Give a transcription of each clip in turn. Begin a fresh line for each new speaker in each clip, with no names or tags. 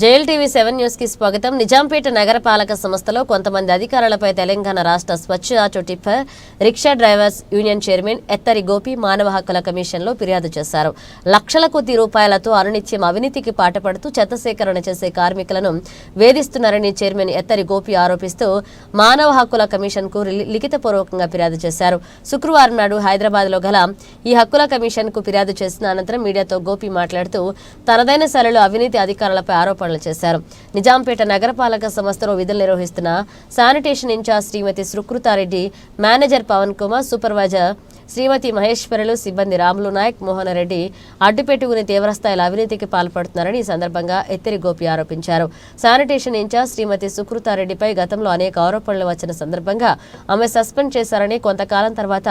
Jail TV seven న్యూస్కి స్వాగతం. నిజాంపేట నగరపాలక సంస్థలో కొంతమంది అధికారులపై తెలంగాణ రాష్ట్ర స్వచ్ఛ auto tipper rickshaw drivers union chairman Ettari Gopi మానవ హక్కుల కమిషన్లో ఫిర్యాదు చేశారు. లక్షల కొద్ది రూపాయలతో అనునిత్యం అవినీతికి పాటపడుతూ చెత్త సేకరణ చేసే కార్మికులను వేధిస్తున్నారని చైర్మన్ ఎత్తరి గోపి ఆరోపిస్తూ మానవ హక్కుల కమిషన్కు లిఖితపూర్వకంగా ఫిర్యాదు చేశారు. శుక్రవారం నాడు హైదరాబాద్లో గల ఈ హక్కుల కమిషన్కు ఫిర్యాదు చేసిన అనంతరం మీడియాతో గోపి మాట్లాడుతూ తనదైన శైలిలో అవినీతి అధికారులపై ఆరోపణలు చేశారు. నిజాంపేట నగరపాలక సంస్థలో విధులు నిర్వహిస్తున్న sanitation in-charge Shrimati Sukrutha Reddy manager Pavan Kumar supervisor Shrimati Maheshwarulu సిబ్బంది రాములు నాయక్ మోహన్ రెడ్డి అడ్డుపెట్టుకుని తీవ్రస్థాయిలో అవినీతికి పాల్పడుతున్నారని ఈ సందర్భంగా ఎత్తిరి గోపి ఆరోపించారు. శానిటేషన్ ఇన్ఛార్జ్ శ్రీమతి సుకృతారెడ్డిపై గతంలో అనేక ఆరోపణలు వచ్చిన సందర్భంగా ఆమె సస్పెండ్ చేశారని కొంతకాలం తర్వాత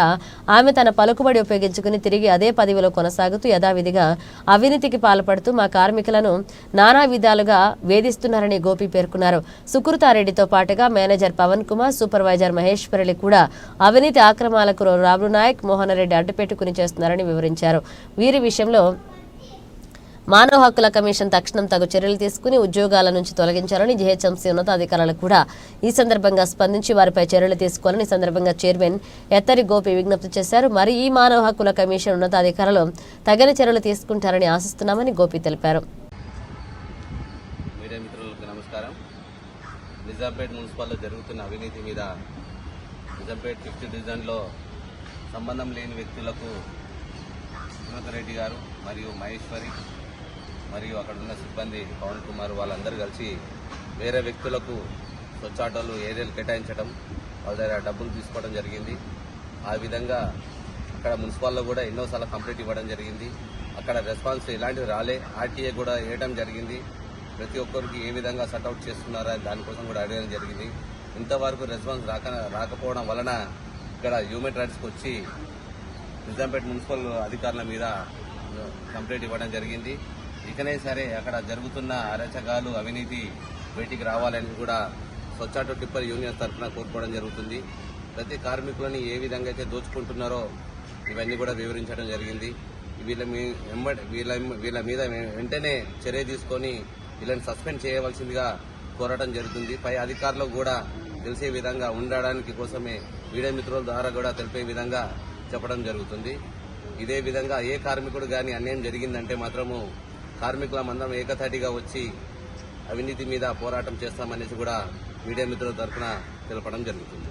ఆమె తన పలుకుబడి ఉపయోగించుకుని తిరిగి అదే పదవిలో కొనసాగుతూ యథావిధిగా అవినీతికి పాల్పడుతూ మా కార్మికులను నానా విధాలుగా వేధిస్తున్నారని గోపి పేర్కొన్నారు. సుకృతారెడ్డితో పాటుగా మేనేజర్ పవన్ కుమార్ సూపర్వైజర్ మహేశ్వరలి కూడా అవినీతి ఆక్రమాలకు రాములు నాయక్ జగన్మోహన్ రెడ్డి అడ్డుపెట్టుకుని చేస్తున్నారని వివరించారు. వీరి విషయంలో మానవ హక్కుల కమిషన్ తక్షణం తగు చర్యలు తీసుకుని ఉద్యోగాల నుంచి తొలగించాలని జీహెచ్ఎంసీ ఉన్నతాధికారులు కూడా ఈ సందర్భంగా స్పందించి వారిపై చర్యలు తీసుకోవాలని ఈ సందర్భంగా చైర్మన్ ఎత్తరి గోపి విజ్ఞప్తి చేశారు. మరి ఈ మానవ హక్కుల కమిషన్ ఉన్నతాధికారులు తగిన చర్యలు తీసుకుంటారని ఆశిస్తున్నామని గోపి తెలిపారు.
నిజాంపేట్ మున్సిపాల్లో జరుగుతున్న అవినీతి మీద నిజాంపేట్ ఫిఫ్త్ డివిజన్లో సంబంధం లేని వ్యక్తులకు రెడ్డి గారు మరియు మహేశ్వరి మరియు అక్కడ ఉన్న సిబ్బంది పవన్ కుమార్ వాళ్ళందరూ కలిసి వేరే వ్యక్తులకు స్వచ్ఛాటోలు ఏరియాలు కేటాయించడం వాళ్ళ దగ్గర డబ్బులు తీసుకోవడం జరిగింది. ఆ విధంగా అక్కడ మున్సిపాల్లో కూడా ఎన్నోసార్లు కంప్లీట్ ఇవ్వడం జరిగింది. అక్కడ రెస్పాన్స్ ఎలాంటివి రాలే ఆర్టీఏ కూడా వేయడం జరిగింది. ప్రతి ఒక్కరికి ఏ విధంగా సట్అవుట్ చేస్తున్నారా దానికోసం కూడా అడగడం జరిగింది. ఇంతవరకు రెస్పాన్స్ రాక రాకపోవడం వలన ఇక్కడ హ్యూమన్ రైట్స్కి వచ్చి నిజాంపేట మున్సిపల్ అధికారుల మీద కంప్లైంట్ ఇవ్వడం జరిగింది. ఇకనే సరే అక్కడ జరుగుతున్న అరచకాలు అవినీతి బయటికి రావాలని కూడా స్వచ్ఛాటో టిప్పర్ యూనియన్ తరఫున కోరుకోవడం జరుగుతుంది. ప్రతి కార్మికులని ఏ విధంగా అయితే దోచుకుంటున్నారో ఇవన్నీ కూడా వివరించడం జరిగింది. వీళ్ళ మీ వెంబడి వీళ్ళ వీళ్ళ మీద వెంటనే చర్య తీసుకొని వీళ్ళని సస్పెండ్ చేయవలసిందిగా కోరడం జరుగుతుంది. పై అధికారులకు కూడా తెలిసే విధంగా ఉండడానికి కోసమే మీడియా మిత్రుల ద్వారా కూడా తెలిపే విధంగా చెప్పడం జరుగుతుంది. ఇదే విధంగా ఏ కార్మికుడు కానీ అన్యాయం జరిగిందంటే మాత్రము కార్మికుల మందం ఏకతాటిగా వచ్చి అవినీతి మీద పోరాటం చేస్తామనేసి కూడా మీడియా మిత్రుల తరఫున తెలపడం జరుగుతుంది.